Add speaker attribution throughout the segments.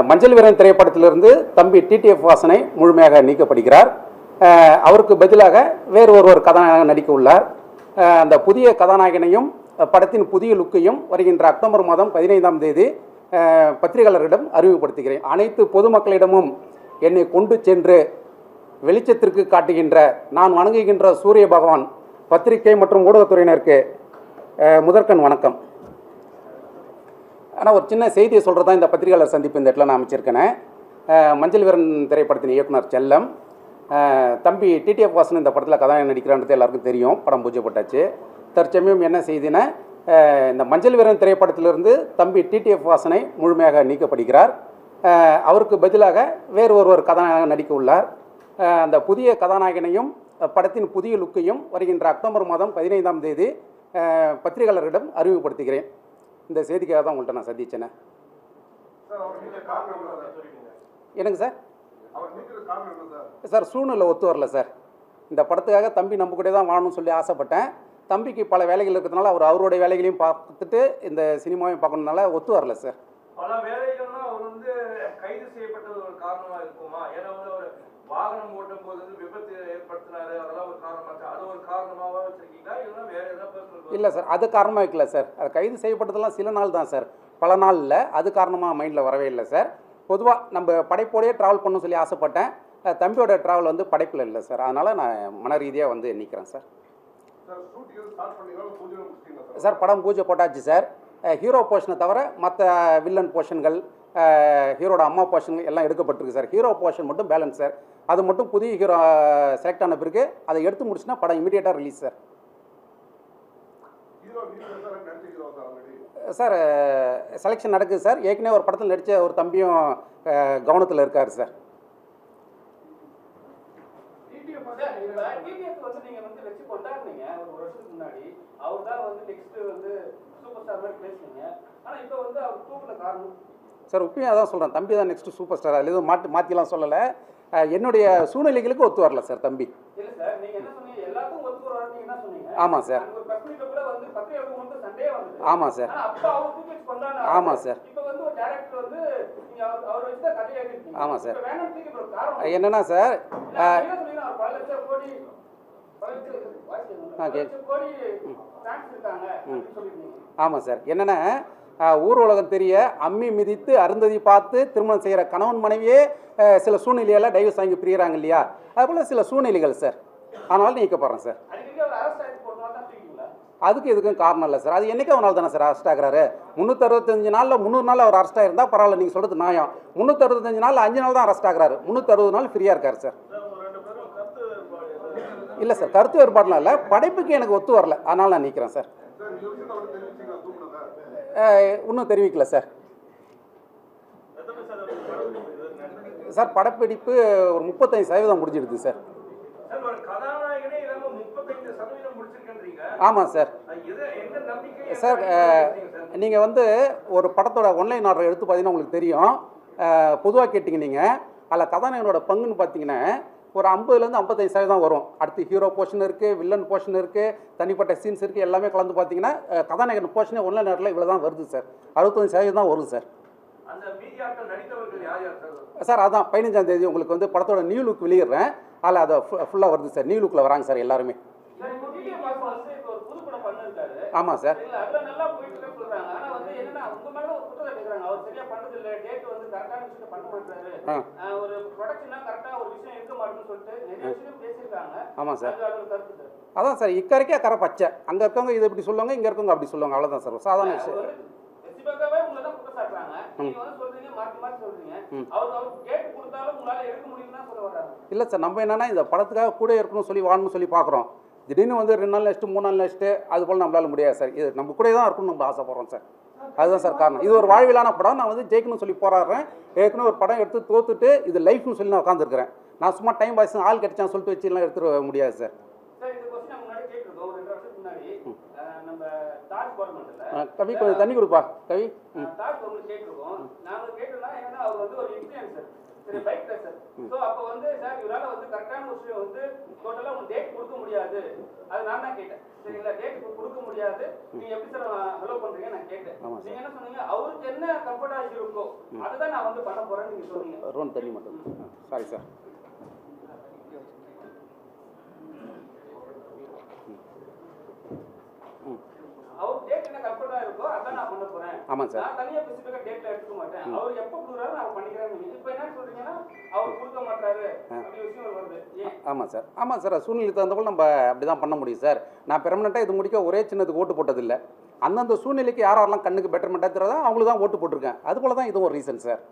Speaker 1: இந்த மஞ்சள் வீரன் திரைப்படத்திலிருந்து தம்பி டிடிஎஃப் வாசனை முழுமையாக நீக்கப்படுகிறார். அவருக்கு பதிலாக வேறு ஒருவர் கதாநாயகன் நடிக்க உள்ளார். அந்த புதிய கதாநாயகனையும் படத்தின் புதிய லுக்கையும் வருகின்ற அக்டோபர் மாதம் பதினைந்தாம் தேதி பத்திரிகையாளர்களிடம் அறிமுகப்படுத்துகிறேன். அனைத்து பொதுமக்களிடமும் என்னை கொண்டு சென்று வெளிச்சத்திற்கு காட்டுகின்ற நான் வணங்குகின்ற சூரிய பகவான் பத்திரிகை மற்றும் ஊடகத்துறையினருக்கு முதற்கண் வணக்கம். ஆனால் ஒரு சின்ன செய்தியை சொல்கிறது தான் இந்த பத்திரிகையாளர் சந்திப்பு இந்த இடத்துல நான் அமைச்சிருக்கேன். மஞ்சள் வீரன் திரைப்படத்தின் இயக்குனர் செல்லம். தம்பி டிடிஎஃப் வாசன் இந்த படத்தில் கதாநாயகன் நடிக்கிறான்றது எல்லாருக்கும் தெரியும். படம் பூஜை தற்சமயம் என்ன செய்தினா இந்த மஞ்சள் வீரன் திரைப்படத்திலிருந்து தம்பி டிடிஎஃப் வாசனை முழுமையாக நீக்கப்படுகிறார். அவருக்கு பதிலாக வேறு ஒருவர் கதாநாயகன் நடிக்க உள்ளார். அந்த புதிய கதாநாயகனையும் படத்தின் புதிய லுக்கையும் வருகின்ற அக்டோபர் மாதம் பதினைந்தாம் தேதி பத்திரிகையாளர்களிடம் அறிமுகப்படுத்துகிறேன். இந்த செய்திக்காக தான் உங்கள்கிட்ட நான் சந்திச்சேனே. என்னங்க சார்?
Speaker 2: சார்
Speaker 1: சூழ்நிலை ஒத்து வரல சார். இந்த படத்துக்காக தம்பி நம்ம கூட தான் வாழணும்னு சொல்லி ஆசைப்பட்டேன். தம்பிக்கு பல வேலைகள் இருக்கிறதுனால அவர் அவருடைய வேலைகளையும் பார்த்துட்டு இந்த சினிமாவையும் பார்க்கணுனால ஒத்து வரல சார்.
Speaker 3: பல வேலைகள்லாம் அவர் வந்து கைது செய்யப்பட்டது ஒரு காரணமா இருக்குமா? ஏன்னா வந்து அவர் வாகனம் ஓட்டும் போது வந்து விபத்து ஏற்படுத்தினாரு. அதெல்லாம் ஒரு காரணமாச்சு
Speaker 1: இல்லை சார் அது காரணமாக வைக்கல சார். அது கைது செய்யப்பட்டதெல்லாம் சில நாள் தான் சார். பல நாள் இல்லை அது காரணமாக மைண்டில் வரவே இல்லை சார். பொதுவாக நம்ம படைப்போடையே ட்ராவல் பண்ணணும்னு சொல்லி ஆசைப்பட்டேன். தம்பியோட ட்ராவல் வந்து படைப்பில் இல்லை சார். அதனால் நான் மன ரீதியாக வந்து நிற்கிறேன் சார்.
Speaker 2: சார்
Speaker 1: படம் பூஜை போட்டாச்சு சார். ஹீரோ போர்ஷனை தவிர மற்ற வில்லன் போர்ஷன்கள் ஹீரோட அம்மா போர்ஷன் எல்லாம் எடுக்கப்பட்டிருக்கு சார். ஹீரோ போர்ஷன் மட்டும் பேலன்ஸ் சார். அது மட்டும் புதிய ஹீரோ செலக்ட் ஆன பிறகு அதை எடுத்து முடிச்சுன்னா படம் இமீடியட்டாக ரிலீஸ் சார்.
Speaker 2: சார் நடிச்ச hero sir already
Speaker 1: sir selection நடக்குது சார் ஏற்கனவே ஒரு படத்தில் நடித்த ஒரு தம்பியும் கவனத்தில் இருக்கார் சார்
Speaker 4: டிடிஎஃப் வந்து இப்ப டிடிஎஃப் வந்து நீங்க வந்து வச்சு கொண்டாடுனீங்க ஒரு ஒரு வருஷத்துக்கு முன்னாடி. அவர் தான் வந்து நெக்ஸ்ட் வந்து சூப்பர் ஸ்டார் மாதிரி பேசுனீங்க. ஆனா இப்போ வந்து அவர் தூக்குன காரணம்?
Speaker 1: சார் உப்பையும் அதான் சொல்கிறேன் தம்பி தான் நெக்ஸ்ட் சூப்பர் ஸ்டார் அதில் எதுவும் மாற்றி மாற்றிலாம் சொல்லலை. என்னுடைய சூழ்நிலைகளுக்கு ஒத்து வரல சார் தம்பி.
Speaker 4: இல்ல சார்
Speaker 1: ஆமாம் சார். ஆமாம் சார்.
Speaker 4: ஆனா அப்ப அவர் தூக்கி வச்சு கொண்டாடுன
Speaker 1: ஆமா சார். என்னன்னா சார் ஆமாம் சார். என்னென்னா ஊர் உலகம் தெரிய அம்மி மிதித்து அருந்ததி பார்த்து திருமணம் செய்கிற கணவன் மனைவியே சில சூழ்நிலையால் டைவர்ஸ் வாங்கி பிரியறாங்க இல்லையா? அதுபோல் சில சூழ்நிலைகள் சார் அதனால நீக்கப்படுறேன் சார் அதுக்கு எதுக்கும் காரணம் இல்லை சார் அது என்றைக்கு ஒரு நாள் தானே சார் அரெஸ்ட் ஆகிறாரு. முந்நூற்றறுபத்தஞ்சு நாளில் முந்நூறு நாள் அவர் அரெஸ்ட் ஆயிருந்தா பரவாயில்ல நீங்கள் சொல்கிறது நியாயம். முந்நூற்றறுபத்தஞ்சு நாள் அஞ்சு நாள் தான் அரெஸ்ட் ஆகிறாரு. முந்நூற்றறுபது நாள் ஃப்ரீயாக இருக்கார் சார் இல்லை சார் கருத்து வேறுபாடுலாம் இல்லை. படைப்புக்கு எனக்கு ஒத்து வரல. அதனால் நான் நிற்கிறேன் சார்
Speaker 2: சார் இந்த விஷயத்தை அவர் தெரிவிச்சீங்களா தூக்குனதை
Speaker 1: அஹ், இன்னும் தெரிவிக்கல சார். சார் படப்பிடிப்பு ஒரு முப்பத்தஞ்சு சதவீதம் முடிஞ்சிடுது சார். ஆமாம் சார். சார் நீங்கள் வந்து ஒரு படத்தோட ஒன்லைன் ஆர்டர் எடுத்து பார்த்தீங்கன்னா உங்களுக்கு தெரியும். பொதுவாக கேட்டிங்க நீங்கள் அதில் கதாநாயகனோட பங்குன்னு பார்த்தீங்கன்னா ஒரு ஐம்பதுலேருந்து ஐம்பத்தஞ்சு சதவீதம் வரும். அடுத்து ஹீரோ போர்ஷன் இருக்குது வில்லன் போர்ஷன் இருக்குது தனிப்பட்ட சீன்ஸ் இருக்குது எல்லாமே கலந்து பார்த்தீங்கன்னா கதாநாயகன் போர்ஷனே ஒன்லைன் ஆர்டரில் இவ்வளோ தான் வருது சார் அறுபத்தஞ்சு சதவீதம் தான் வரும் சார்
Speaker 3: சார்
Speaker 1: அதான் பதினஞ்சாம் தேதி உங்களுக்கு வந்து படத்தோட நியூ லுக் வெளியிடுறேன். அதில் அதை ஃபுல்லாக வருது சார் நியூ லுக்கில் வராங்க சார் எல்லாருமே. ஆமாம் சார் ஆ
Speaker 4: ஆஹ் ஒரு ப்ரொடக்ஷனா கரெக்டா ஒரு விஷயம் இருக்க மாட்டேன்னு சொல்லிட்டு நிறைய விஷயம் பேசியிருக்காங்க
Speaker 1: ஆமாம் சார். அதான் சார் இக்கரைக்கே கரை பச்சை. அங்கே இருக்கவங்க இது இப்படி சொல்லுவாங்க இங்கே இருக்கவங்க அப்படி சொல்லுவாங்க. அவ்வளோதான் சார் சாதாரண விஷயம். இல்லை சார் நம்ம என்னன்னா இந்த படத்துக்காக கூட இருக்கணும்னு சொல்லி வாழணும்னு சொல்லி பார்க்குறோம். திடீர்னு வந்து ரெண்டு நாள் நெக்ஸ்ட்டு மூணு நாள் நெக்ஸ்ட்டு அது போல் நம்மளால முடியாது சார். இது நம்ம கூட தான் இருக்கணும்னு நம்ம ஆசைப்படுறோம் சார். அதுதான் சார் காரணம். இது ஒரு வாழ்விலான படம். நான் வந்து ஜெயிக்கணும்னு சொல்லி போராடுறேன். ஏற்கனவே ஒரு படம் எடுத்து தோத்துட்டு இது லைஃப்னு சொல்லி நான் உட்காந்துருக்கிறேன் நான் சும்மா டைம் பாஸ் ஆள் கிடைச்சான்னு சொல்லிட்டு வச்சுலாம் எடுத்துட முடியாது சார். கவி கொஞ்சம் தண்ணி கொடுப்பா. கவி ம்
Speaker 4: சரி பைக் ரேசர் ஸோ அப்போ வந்து சார் இவரால வந்து கரெக்டான விஷயம் வந்து டோட்டலாக உங்களுக்கு டேட் கொடுக்க முடியாது. அது நான் தான் கேட்டேன். சரிங்களா? டேட் கொடுக்க முடியாது. நீங்க எப்படி சார் ஹலோ பண்றீங்க? நான் கேட்டேன்.
Speaker 1: ஆமா சார்.
Speaker 4: நீங்க என்ன சொன்னீங்க? அவருக்கு என்ன கம்ஃபர்டா இருக்கோ அதுதான் நான் வந்து பண்ண நீங்க சொன்னீங்க.
Speaker 1: ரோன் தண்ணி மட்டும். சாரி சார்
Speaker 4: அவர் டேட் என்ன கம்ஃபர்டா இருக்கோ அதான் நான் பண்ண போறேன்
Speaker 1: ஆமாம் சார்.
Speaker 4: நான் தனியா ஸ்பெசிஃபிக்கா டேட்ல எடுத்துக்க மாட்டேன். அவர் எப்போ கொடுக்குறாரு நான் பண்ணிக்கிறேன் இப்போ என்ன சொல்றீங்கன்னா அவர் கொடுக்க மாட்டாரு
Speaker 1: ஆமாம் சார். ஆமாம் சார் சூழ்நிலை தகுந்த போல் நம்ம அப்படி தான் பண்ண முடியும் சார். நான் பெர்மனெண்ட்டாக இது முடிக்க ஒரே சின்னதுக்கு ஓட்டு போட்டதில்லை. அந்தந்த சூழ்நிலைக்கு யார் யாரெல்லாம் கண்ணுக்கு பெட்டர்மெண்ட்டாக தெரியாதோ அவங்களுக்கு தான் ஓட்டு போட்டிருக்கேன். அது போல தான் இதுவும் ஒரு ரீசன் சார்.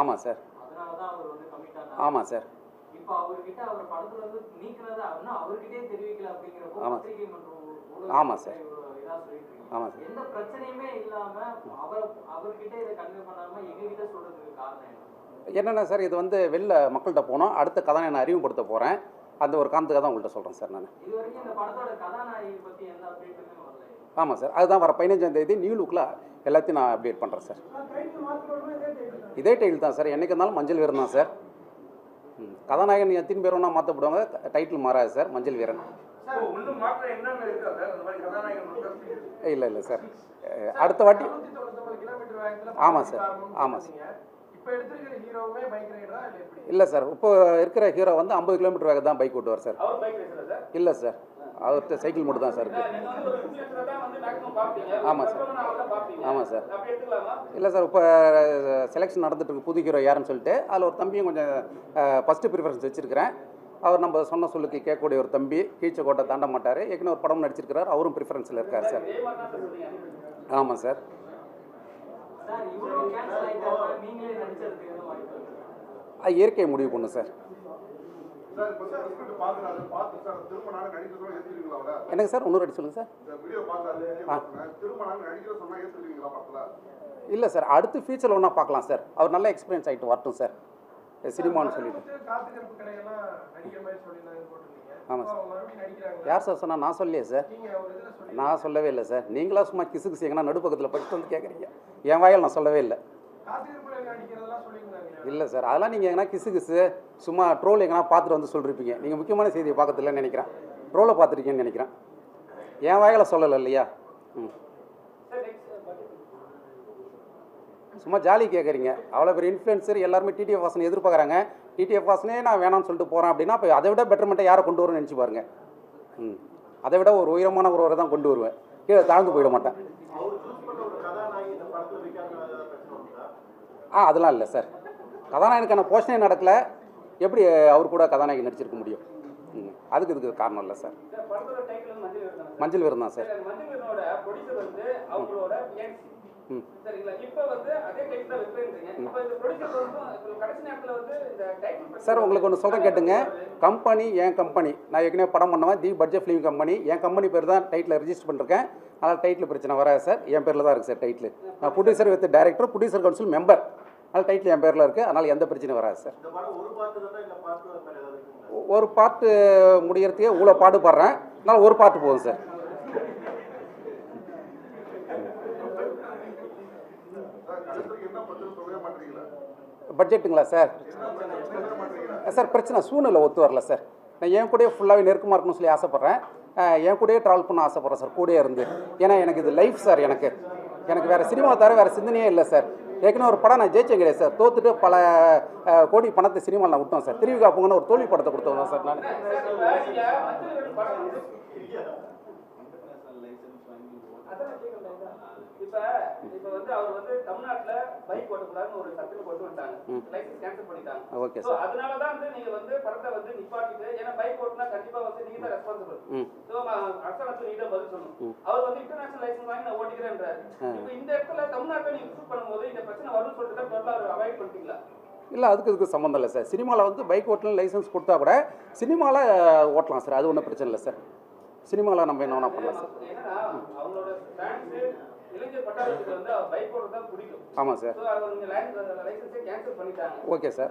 Speaker 1: ஆமாம் சார். ஆமாம் சார்.
Speaker 5: இப்போ அவர்கிட்ட அவர் படத்துல இருந்து தெரிவிக்கல
Speaker 1: ஆமா.
Speaker 5: பத்திரிகை மற்றும்
Speaker 1: ஆமா சார். ஆமாம் சார்.
Speaker 5: எந்த பிரச்சனையுமே இல்லாம அவர் அவர்கிட்ட இதை கன்வே பண்ணாம எங்ககிட்ட சொல்றதுக்கு காரணம் என்ன?
Speaker 1: என்னென்ன சார் இது வந்து வெளில மக்கள்கிட்ட போனோம். அடுத்த கதை நான் அறிமுகப்படுத்த போகிறேன் அந்த ஒரு காரணத்துக்காக தான் உங்கள்கிட்ட சொல்கிறேன் சார் நான்.
Speaker 5: இது வரைக்கும் இந்த படத்தோட கதாநாயகி பத்தி எந்த அப்டேட்டுமே வரல.
Speaker 1: ஆமாம் சார். அதுதான் வர பதினஞ்சாம் தேதி நியூ லுக்கில் எல்லாத்தையும் நான் அப்டேட் பண்ணுறேன் சார். இதே டைட்டில் தான். சார். என்னைக்கு இருந்தாலும் மஞ்சள் வீரன் தான் சார். ம், கதாநாயகன் எத்தனை பேர் வேணால் மாற்றப்படுவாங்க டைட்டில் மாறாது சார். மஞ்சள் வீரன். இல்லை இல்லை சார். அடுத்த வாட்டி ஆமாம் சார். ஆமாம் சார்.
Speaker 6: இப்போ எடுத்திருக்கிற ஹீரோவே பைக் ரைடரா இல்லை எப்படி?
Speaker 1: இல்லை சார். இப்போ இருக்கிற ஹீரோ வந்து ஐம்பது கிலோமீட்டர் வேக தான் பைக் ஓட்டுவார் சார். இல்லை சார். அவர்கிட்ட சைக்கிள் மட்டும் தான் சார் இருக்குது
Speaker 4: நீங்க வந்து ஒரு இன்ஃபுளுசரை தான் வந்து மேக்ஸிமம் பார்ப்பீங்க
Speaker 1: ஆமா சார். ஆமாம் சார். இல்லை சார். இப்போ செலெக்ஷன் நடந்துட்டு இருக்கு. புது ஹீரோ யாருன்னு சொல்லிட்டு அதில் ஒரு தம்பியும் கொஞ்சம் ஃபஸ்ட்டு ப்ரிஃபரன்ஸ் வச்சுருக்கிறேன். அவர் நம்ம சொன்ன சொல்லுக்கு கேட்கக்கூடிய ஒரு தம்பி கீழ்ச்ச கோட்டை தாண்ட மாட்டார். ஏற்கனவே ஒரு படம் நடிச்சிருக்கிறார். அவரும் ப்ரிஃபரன்ஸில் இருக்கார் சார். ஆமாம் சார். இயற்கையை முடிவு பண்ணும் சார்.
Speaker 2: எனக்கு சார் ஒன்று அடி சொல்லுங்க சார்.
Speaker 1: இல்லை சார் அடுத்து ஃபியூச்சரில் ஒன்றா பார்க்கலாம் சார். அவர் நல்லா எக்ஸ்பீரியன்ஸ் ஆகிட்டு வரட்டும் சார். சினிமான்னு சொல்லிட்டு. ஆமாம்
Speaker 6: சார்.
Speaker 1: யார் சார் சொன்னால் நான் சொல்லலையே சார். நான் சொல்லவே இல்லை சார். நீங்களாக சும்மா கிசு கிசுங்கன்னா நடுப்பக்கத்தில் படிச்சுட்டு வந்து கேட்குறீங்க என் வாயில் நான் சொல்லவே இல்லை. இல்லை சார். அதெல்லாம் நீங்கள் எங்கன்னா கிசு கிசு சும்மா ட்ரோல் எங்கன்னா பார்த்துட்டு வந்து சொல்லிருப்பீங்க. நீங்கள் முக்கியமான செய்தியை பார்க்கறதில்லன்னு நினைக்கிறேன். ட்ரோலை பார்த்துருக்கீங்கன்னு நினைக்கிறேன். என் வாயில் சொல்லலை இல்லையா? ம்
Speaker 4: சார் நெக்ஸ்ட் பட்ஜெட்
Speaker 1: சும்மா ஜாலி கேட்குறீங்க அவ்வளோ பெரிய இன்ஃப்ளூயன்சர் எல்லாருமே டிடிஎஃப் வாசனை எதிர்பார்க்குறாங்க. டிடிஎஃப் வாசனே நான் வேணாம்னு சொல்லிட்டு போகிறேன் அப்படின்னா இப்போ அதை விட பெட்டர்மெண்ட்டை யாரை கொண்டு வரும்னு நினச்சி பாருங்க. ம். அதை விட ஒரு உயரமான ஒருவரை தான் கொண்டு வருவேன். கீழே தாழ்ந்து போயிட மாட்டேன். ஆ அதெல்லாம் இல்லை சார். கதாநாயகனுக்கான போஷனே நடக்கலை. எப்படி அவர் கூட கதாநாயகி நடிச்சிருக்க முடியும்? ம் அதுக்கு இதுக்கு காரணம் இல்லை சார்.
Speaker 4: மஞ்சள்
Speaker 1: விருந்தான் தான் சார்.
Speaker 4: சார்
Speaker 1: உங்களுக்கு ஒன்று சொல்கிறேன் கேட்டுங்க. கம்பெனி என் கம்பெனி நான் ஏற்கனவே படம் பண்ணுவேன் தி பட்ஜெட் ஃபிலிம் கம்பெனி என் கம்பெனி பேர் தான் டைட்டில் ரெஜிஸ்டர் பண்ணிருக்கேன். அதனால் டைட்டில் பிரச்சனை வராது சார். என் பேரில் தான் இருக்குது சார் டைட்டில் நான் producer with director producer council member அதனால் டைட்டில் என் பேரில் இருக்குது அதனால் எந்த பிரச்சனையும் வராது சார். ஒரு பாட்டு முடியறதுக்கே இவ்வளோ பாடுபடுறேன் அதனால் ஒரு பாட்டு போதும் சார்
Speaker 2: சார் கடைசிக்கு என்ன பற்றி சொல்லவே மாட்டீங்களா
Speaker 1: பட்ஜெட்டுங்களா சார்? சார் பிரச்சனை சூழ்நிலை ஒத்து வரல சார். நான் என் கூடயே ஃபுல்லாகவே நெருக்கமாக இருக்கணும்னு சொல்லி ஆசைப்பட்றேன். என் கூடயே ட்ராவல் பண்ண ஆசைப்பட்றேன் சார் கூடயே இருந்து. ஏன்னா எனக்கு இது லைஃப் சார் எனக்கு. எனக்கு வேறு சினிமா தவிர வேறு சிந்தனையே இல்லை சார். ஏற்கனவே ஒரு படம் நான் ஜெயிச்சேன் கிடையாது சார். தோத்துட்டு பல கோடி பணத்தை சினிமாவில் நான் விட்டோம் சார். திருவிகா பொங்கன்னு ஒரு தோல்வி படத்தை கொடுத்தோம் சார் நான்.
Speaker 4: இப்போ இப்போ வந்து அவர் வந்து பைக் ஓட்டக்கூடாதுன்னு ஒரு சட்டத்தை கொண்டு வந்துட்டாங்க. லைசன்ஸ் கேன்சல் பண்ணிட்டாங்க.
Speaker 1: ஓகே சார்
Speaker 4: அதனால தான் வந்து நீங்க வந்து படத்தை வந்து நிப்பாட்டிட்டு ஏன்னா பைக் ஓட்டினா கண்டிப்பா வந்து நீங்க தான் ரெஸ்பான்சிபிள் சோ அரசாங்கத்துக்கு நீங்க பதில் சொல்லணும். அவர் வந்து இன்டர்நேஷனல் லைசன்ஸ் வாங்கி நான் ஓட்டிக்கிறேன்றாரு. இப்போ இந்த இடத்துல தமிழ்நாட்டுல நீங்க ஷூட் பண்ணும்போது இந்த பிரச்சனை வரும்னு சொல்லிட்டு தான் டோட்டலா அவர் அவாய்ட் பண்ணிட்டீங்களா?
Speaker 1: இல்லை அதுக்கு இதுக்கு சம்மந்தம் இல்லை சார் சினிமாவில் வந்து பைக் ஓட்டலாம் லைசன்ஸ் கொடுத்தா கூட சினிமாவில் ஓட்டலாம் சார் அது ஒன்றும் பிரச்சனை இல்லை சார் சினிமாவில் நம்ம என்ன பண்ணலாம் சார் ஆமாம் சார். Okay sir.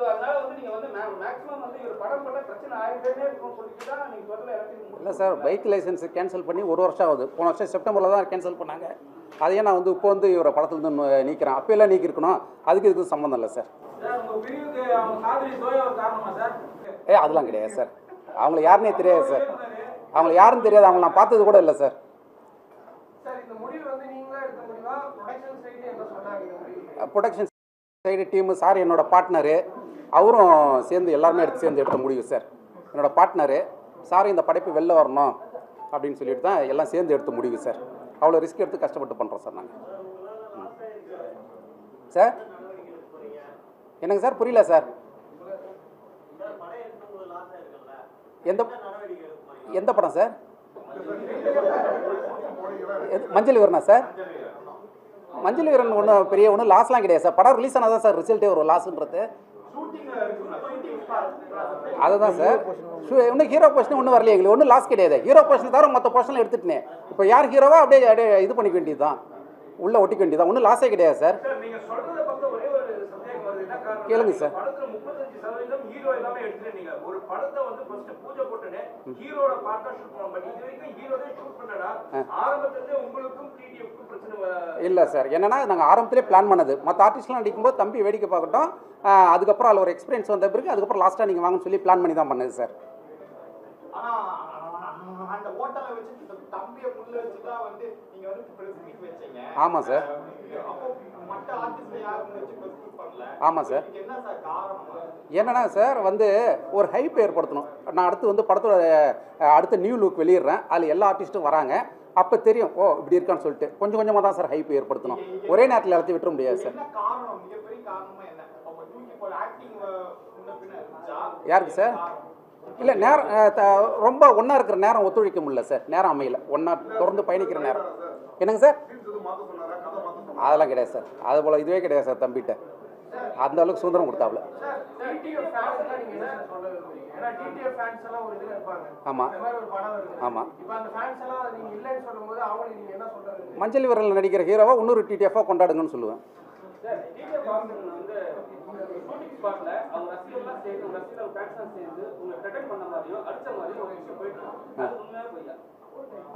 Speaker 1: இல்லை சார் பைக் லைசன்ஸ் கேன்சல் பண்ணி ஒரு வருஷம் ஆகுது. போன வருஷம் செப்டம்பரில் தான் கேன்சல் பண்ணாங்க. அதையே நான் வந்து இப்போ வந்து இவரை படத்துலேருந்து நீக்கிறேன். அப்போயெல்லாம் நீக்கிருக்கணும். அதுக்கு இதுக்கும் சம்மந்தம் இல்லை சார். ஏ அதெல்லாம் கிடையாது சார். அவங்கள யாருன்னே தெரியாது சார். அவங்கள யாருன்னு தெரியாது. அவங்கள நான் பார்த்தது கூட இல்லை சார்
Speaker 6: இந்த முடிவு வந்து நீங்களா எடுத்த முடிவா ப்ரொடக்ஷன் சைடு என்ன சொன்னாங்க இந்த முடிவு
Speaker 1: ப்ரொடக்ஷன் சைடு டீமு சார் என்னோட பார்ட்னரு அவரும் சேர்ந்து எல்லாருமே எடுத்து சேர்ந்து எடுத்த முடிவு சார் என்னோடய பார்ட்னரு சார் இந்த படைப்பு வெளில வரணும் அப்படின்னு சொல்லிட்டு தான் எல்லாம் சேர்ந்து எடுத்த முடிவு சார் அவ்வளோ ரிஸ்க் எடுத்து கஷ்டப்பட்டு பண்ணுறோம் சார் நாங்கள் சார் என்னங்க சார் புரியல சார் எந்த எந்த படம் சார் எது- மஞ்சள் வரணா சார் மஞ்சள் வீரன் ஒன்றும் பெரிய ஒன்றும் லாஸ்லாம் கிடையாது சார். படம் ரிலீஸ் ஆனால் தான் சார் ரிசல்ட்டே வரும் லாஸ்ன்றது அதுதான் சார். இன்னும் ஹீரோ போர்ஷன் ஒன்றும் வரலையே எங்களுக்கு. ஒன்றும் லாஸ் கிடையாது. ஹீரோ போர்ஷன் தவிர மற்ற போர்ஷனில் எடுத்துட்டேன். இப்போ யார் ஹீரோவோ அப்படியே அப்படியே இது பண்ணிக்க வேண்டியது தான் உள்ளே ஒட்டிக்க வேண்டியது தான் ஒன்றும் லாஸே கிடையாது சார். கேளுங்க சார்.
Speaker 3: ஹீரோ எல்லாமே எடுத்துட்டீங்க ஒரு படத்தை வந்து ஃபர்ஸ்ட் பூஜை போட்டுன்னு ஹீரோட பார்ட்டா ஷூட் பண்ணோம் பட் இது வரைக்கும் ஹீரோவே ஷூட் பண்ணடா ஆரம்பத்துல உங்களுக்கும் டிடிஎஃப்க்கும் பிரச்சனை
Speaker 1: இல்லை சார் என்னன்னா நாங்கள் ஆரம்பத்திலே பிளான் பண்ணது. மற்ற ஆர்டிஸ்ட்லாம் நடிக்கும்போது தம்பி வேடிக்கை பார்க்கட்டும். அதுக்கப்புறம் அதில் ஒரு எக்ஸ்பீரியன்ஸ் வந்த பிறகு அதுக்கப்புறம் லாஸ்ட்டாக நீங்கள் வாங்கன்னு சொல்லி பிளான் பண்ணி தான் பண்ணது சார்
Speaker 2: ஆனா அந்த ஹோட்டலை வச்சு தம்பியை முள்ள வச்சு தான் வந்து நீங்க வந்து பிரஸ் மீட் வச்சீங்க.
Speaker 1: ஆமாம் சார் ஆமாம் சார் என்னன்னா சார் வந்து ஒரு ஹைப் ஏற்படுத்தணும் நான் அடுத்து வந்து படத்தோட அடுத்த நியூ லுக் வெளியிடுறேன் அதில் எல்லா ஆர்டிஸ்ட்டும் வராங்க அப்போ தெரியும் ஓ இப்படி இருக்கான்னு சொல்லிட்டு கொஞ்சம் கொஞ்சமாக தான் சார் ஹைப் ஏற்படுத்தணும் ஒரே நேரத்தில் எல்லாத்தையும் விட்டுற முடியாது சார் யாருக்கு சார் இல்லை நேரம் ரொம்ப ஒன்றா இருக்கிற நேரம் ஒத்துழைக்க முடியல சார் நேரம் அமையல ஒன்றா தொடர்ந்து பயணிக்கிற நேரம் என்னங்க சார் அதெல்லாம் கிடையாது சார் அது போல் இதுவே கிடையாது சார் தம்பிகிட்ட அந்த அளவுக்கு சுதந்திரம் கொடுத்தாப்புல. ஆமாம் ஆமாம் மஞ்சள் விரல் நடிக்கிற ஹீரோவை இன்னொரு டிடிஎஃபாக கொண்டாடுங்கன்னு சொல்லுவேன்.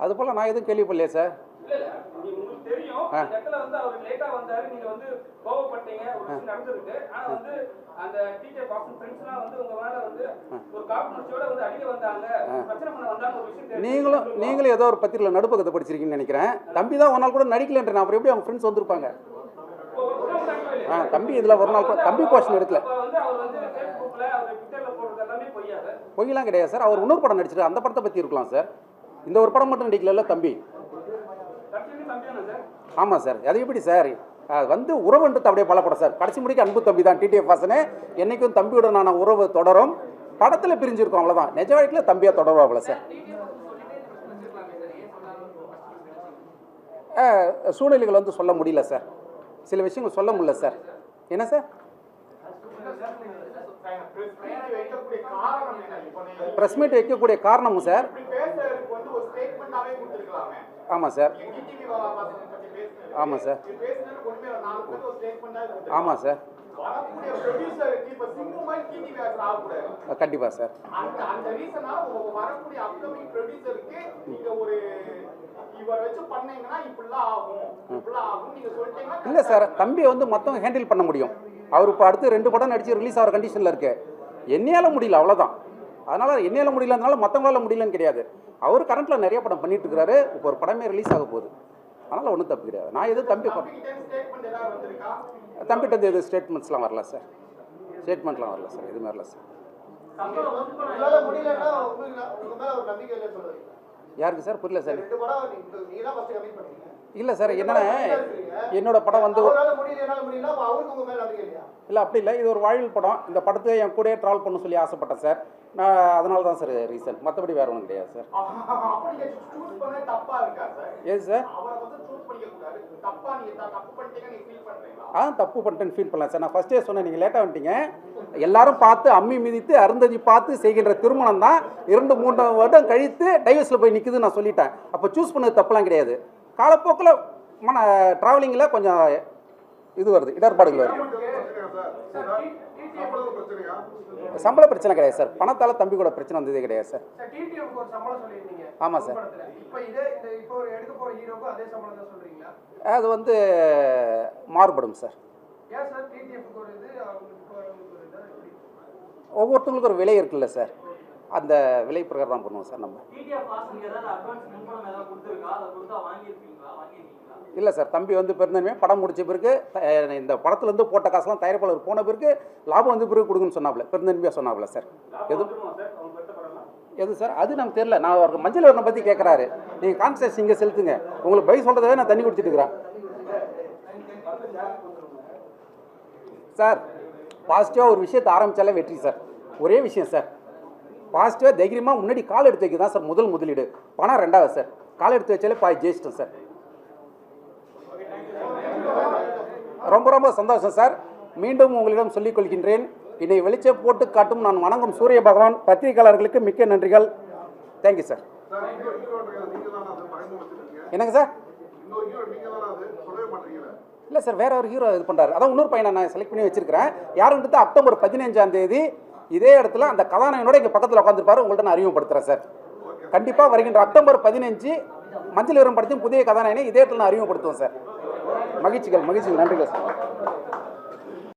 Speaker 4: அது
Speaker 1: அது போல் நான் எதுவும் கேள்விப்படலையே சார். நீங்களும் நீங்களும் ஏதோ ஒரு பத்திரிகையில் நடுப்பக்கத்தை படிச்சிருக்கீங்கன்னு நினைக்கிறேன். தம்பி தான் ஒரு நாள் கூட நடிக்கலன்ற அப்புறம் எப்படி அவங்க ஃப்ரெண்ட்ஸ் வந்திருப்பாங்க? ஆ தம்பி இதில் ஒரு நாள் தம்பி போர்ஷன் எடுக்கல. பொய்யெல்லாம் கிடையாது சார். அவர் இன்னொரு படம் நடிச்சிரு அந்த படத்தை பற்றி இருக்கலாம் சார். இந்த ஒரு படம் மட்டும் நடிக்கல தம்பி? ஆமாம் சார். அது எப்படி சார்? வந்து உறவுன்றது அப்படியே பலப்படும் சார். கடைசி முடிக்க அன்பு தம்பி தான் டிடிஎஃப் வாசனே. என்றைக்கும் தம்பியுடனான உறவு தொடரும். படத்தில் பிரிஞ்சிருக்கோம் அவ்வளோதான் நிஜ வாழ்க்கையில் தம்பியாக தொடருவாப்ல சார். சூழ்நிலைகள் வந்து சொல்ல முடியல சார். சில விஷயங்கள் சொல்ல முடியல சார். என்ன சார்? ப்ரெஸ் மீட் வைக்கக்கூடிய காரணமும் சார் ஆமாம் சார் ஆமாம் சார் ஆமாம் சார் கண்டிப்பாக சார் இல்லை சார் தம்பியை வந்து மற்றவங்க ஹேண்டில் பண்ண முடியும். அவர் இப்போ அடுத்து ரெண்டு படம் நடித்து ரிலீஸ் ஆகிற கண்டிஷனில் இருக்கு. என்னையால முடியல அவ்வளோதான் அதனால் என்னையால முடியலனால மற்றவங்களால முடியலன்னு கிடையாது. அவர் கரண்ட்டில் நிறைய படம் பண்ணிட்டு இருக்கிறாரு இப்போ ஒரு படமே ரிலீஸ் ஆக போகுது. அதனால் ஒன்றும் தப்பு கிடையாது. நான் எதுவும் தம்பி ப- எது ஸ்டேட்மெண்ட்ஸ்லாம் வரல சார் ஸ்டேட்மெண்ட்லாம் வரல சார் எதுவுமே வரல சார் யாருக்கு சார் புரியல சார் இல்லை சார் என்னன்னா என்னோட படம் வந்து இல்லை அப்படி இல்லை. இது ஒரு வாழ்வில் படம். இந்த படத்தை என் கூடயே ட்ராவல் பண்ண சொல்லி ஆசைப்பட்டேன் சார். நான் அதனால தான் சார் ரீசன் மற்றபடி வேறு ஒன்றும் கிடையாது சார்.
Speaker 2: இருக்கா சார்?
Speaker 1: ஆ தப்பு பண்ணிட்டேன்னு ஃபீல் பண்ணலாம் சார். நான் ஃபஸ்ட்டே சொன்னேன் நீங்கள் லேட்டாக வந்துட்டீங்க. எல்லாரும் பார்த்து அம்மி மிதித்து அருந்ததி பார்த்து செய்கின்ற திருமணம் தான் இரண்டு மூன்று வருடம் கழித்து டைவர்ஸில் போய் நிற்குதுன்னு நான் சொல்லிட்டேன். அப்போ சூஸ் பண்ணது தப்புலாம் கிடையாது. காலப்போக்கில் மன ட்ராவலிங்கில் கொஞ்சம் இது வருது இடர்பாடுகள் வருது. சம்பள பிரச்சனை கிடையாது சார். பணத்தால் தம்பி கூட பிரச்சனை வந்ததே கிடையாது சார்.
Speaker 6: சார் டிடிஎஃப்க்கு ஒரு சம்பளம் சொல்லியிருந்தீங்க.
Speaker 1: ஆமா சார்.
Speaker 6: அதே
Speaker 1: வந்து மாறுபடும் சார்? ஒவ்வொருத்தவங்களுக்கும் ஒரு விலை இருக்குல்ல சார். அந்த விலை பிரகாரம் தான் பண்ணுவோம் சார் நம்ம. இல்லை சார் தம்பி வந்து பிறந்தனுமே படம் முடிச்ச பிறகு இந்த படத்துலேருந்து போட்ட காசுலாம் தயாரிப்பாளர் போன பிறகு லாபம் வந்து பிறகு கொடுக்குன்னு சொன்னாப்புல பிறந்தனுமையாக சொன்னாப்புல சார். எது? எது சார்? அது நமக்கு தெரியல. நான் அவருக்கு மஞ்சள் வரணை பற்றி கேட்குறாரு நீங்கள் கான்சன்ட்ரேஷன் இங்கே செலுத்துங்க. உங்களுக்கு பை சொல்கிறதவே நான் தண்ணி குடிச்சிட்டு இருக்கிறேன். சார் பாசிட்டிவாக ஒரு விஷயத்தை ஆரம்பித்தாலே வெற்றி சார். ஒரே விஷயம் சார். பாசிட்டிவாக தைரியமாக முன்னாடி கால் எடுத்து வைக்க தான் சார் முதல் முதலீடு. பணம் ரெண்டாவது சார். கால் எடுத்து வச்சாலே பாய் ஜெயிச்சிட்டோம் சார். ரொம்ப ரொம்ப சந்தோஷம் சார். மீண்டும் உங்களிடம் சொல்லிக் கொள்கின்றேன். என்னை வெளிச்ச போட்டு காட்டும் நான் வணங்கும் சூரிய பகவான். பத்திரிகையாளர்களுக்கு மிக்க நன்றிகள். தேங்க்யூ சார் என்னங்க சார்? இல்லை சார் வேற ஒரு ஹீரோ இது பண்ணுறாரு அதான் இன்னொரு பையனை நான் செலக்ட் பண்ணி வச்சிருக்கிறேன். யாருன்றது அக்டோபர் பதினஞ்சாம் தேதி இதே இடத்துல அந்த கதாநாயகனோட இங்கே பக்கத்தில் உட்காந்துருப்பாரு உங்கள்கிட்ட நான் அறிமுகப்படுத்துகிறேன் சார். கண்டிப்பாக வருகின்ற அக்டோபர் பதினஞ்சு மஞ்சள் விரம் புதிய கதாநாயகனை இதே இடத்துல நான் அறிமுகப்படுத்துவோம் சார். மகிழ்ச்சிகள் மகிழ்ச்சிகள். நன்றிகள் சார்.